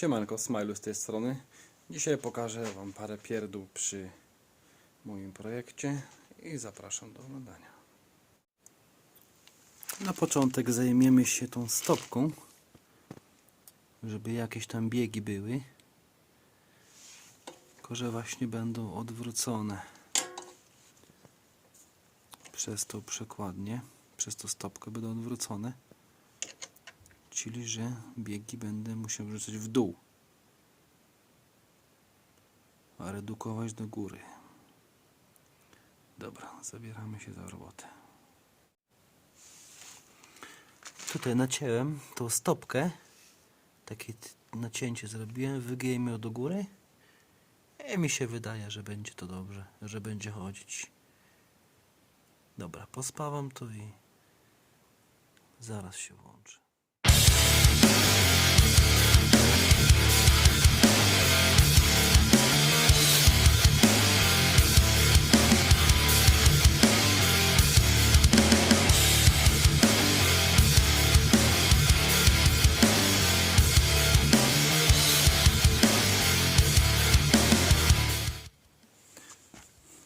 Siemanko, Smilu z tej strony. Dzisiaj pokażę Wam parę pierdół przy moim projekcie i zapraszam do oglądania. Na początek zajmiemy się tą stopką, żeby jakieś tam biegi były. Tylko, że właśnie będą odwrócone przez tą przekładnię, przez tą stopkę będą odwrócone. Czyli, że biegi będę musiał wrzucać w dół, a redukować do góry. Dobra, zabieramy się za robotę. Tutaj nacięłem tą stopkę, takie nacięcie zrobiłem, wygięłem ją do góry i mi się wydaje, że będzie to dobrze, że będzie chodzić. Dobra, pospawam to i zaraz się włączę.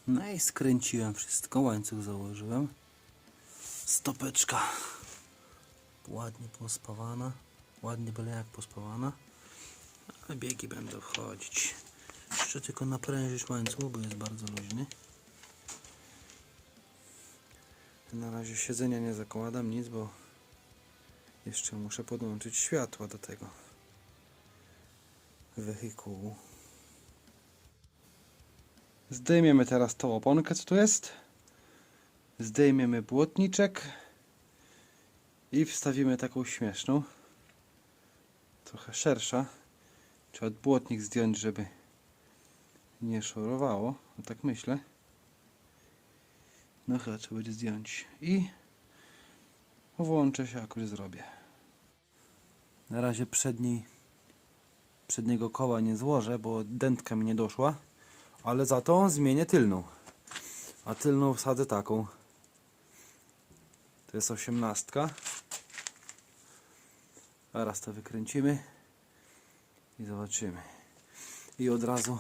No i skręciłem wszystko, łańcuch założyłem. Stopeczka ładnie pospawana, ładnie byle jak pospawana. Ale biegi będą wchodzić. Jeszcze tylko naprężyć łańcuch, bo jest bardzo luźny. Na razie siedzenia nie zakładam nic, bo jeszcze muszę podłączyć światła do tego wehikułu. Zdejmiemy teraz tą oponkę, co tu jest. Zdejmiemy błotniczek i wstawimy taką śmieszną. Trochę szersza. Trzeba błotnik zdjąć, żeby nie szorowało. No tak myślę. No chyba trzeba będzie zdjąć. I włączę się, jakoś zrobię. Na razie przedniej, przedniego koła nie złożę, bo dętka mi nie doszła. Ale za to zmienię tylną. A tylną wsadzę taką. To jest osiemnastka. Teraz to wykręcimy i zobaczymy. I od razu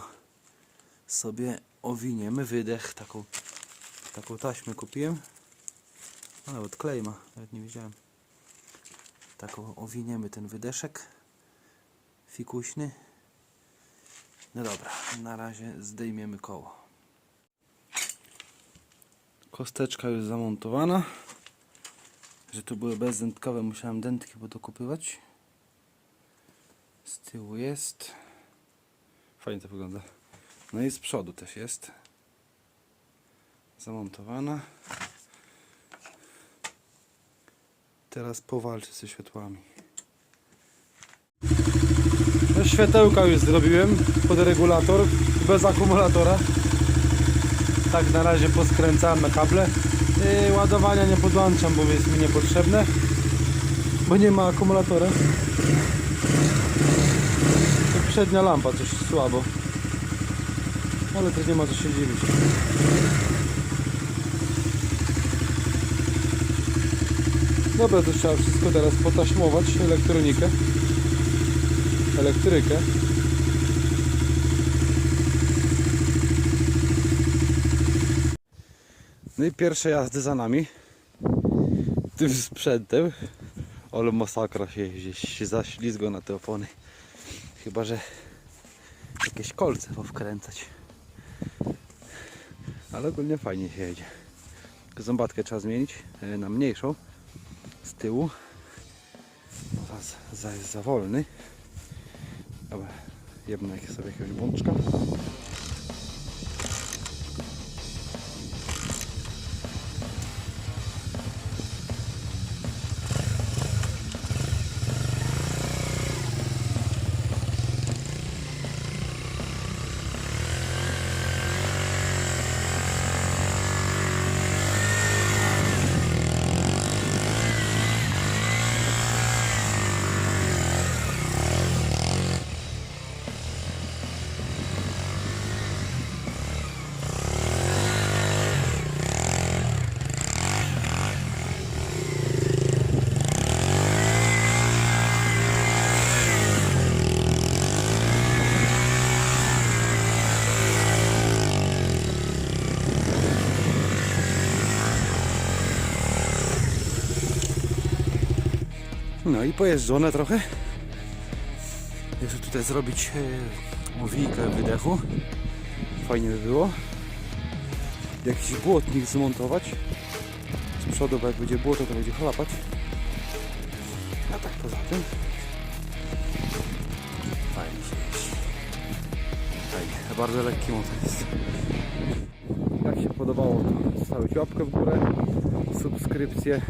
sobie owiniemy wydech. Taką, taką taśmę kupiłem. A nawet klej ma, nawet nie wiedziałem. Taką owiniemy ten wydeszek fikuśny. No dobra, na razie zdejmiemy koło. Kosteczka już zamontowana. Że tu były bezdętkowe, musiałem dętki podokupywać. Z tyłu jest. Fajnie to wygląda. No i z przodu też jest. Zamontowana. Teraz powalczę ze światłami. No, światełka już zrobiłem pod regulator bez akumulatora. Tak na razie poskręcamy kable. Yy, ładowania nie podłączam, bo jest mi niepotrzebne. Bo nie ma akumulatora. To Przednia lampa coś słabo. Ale to nie ma co się dziwić. Dobra, to trzeba wszystko teraz potaśmować, elektronikę elektrykę. No i pierwsze jazdy za nami. Tym sprzętem. Ale masakra się jeździ, się zaślizgo na te opony. Chyba, że jakieś kolce powkręcać. Ale ogólnie fajnie się jedzie. Zębatkę trzeba zmienić e, na mniejszą z tyłu. Za, za, jest za wolny. Dobra, jebnę sobie jakiegoś bączka. No i pojeżdżone trochę. Jeszcze tutaj zrobić e, owijkę wydechu. Fajnie by było. Jakiś błotnik zmontować. Z przodu, bo jak będzie błoto, to będzie chlapać. A tak poza tym. Fajnie się. Fajnie. Bardzo lekki motor jest. Jak się podobało, to zostawić łapkę w górę, subskrypcję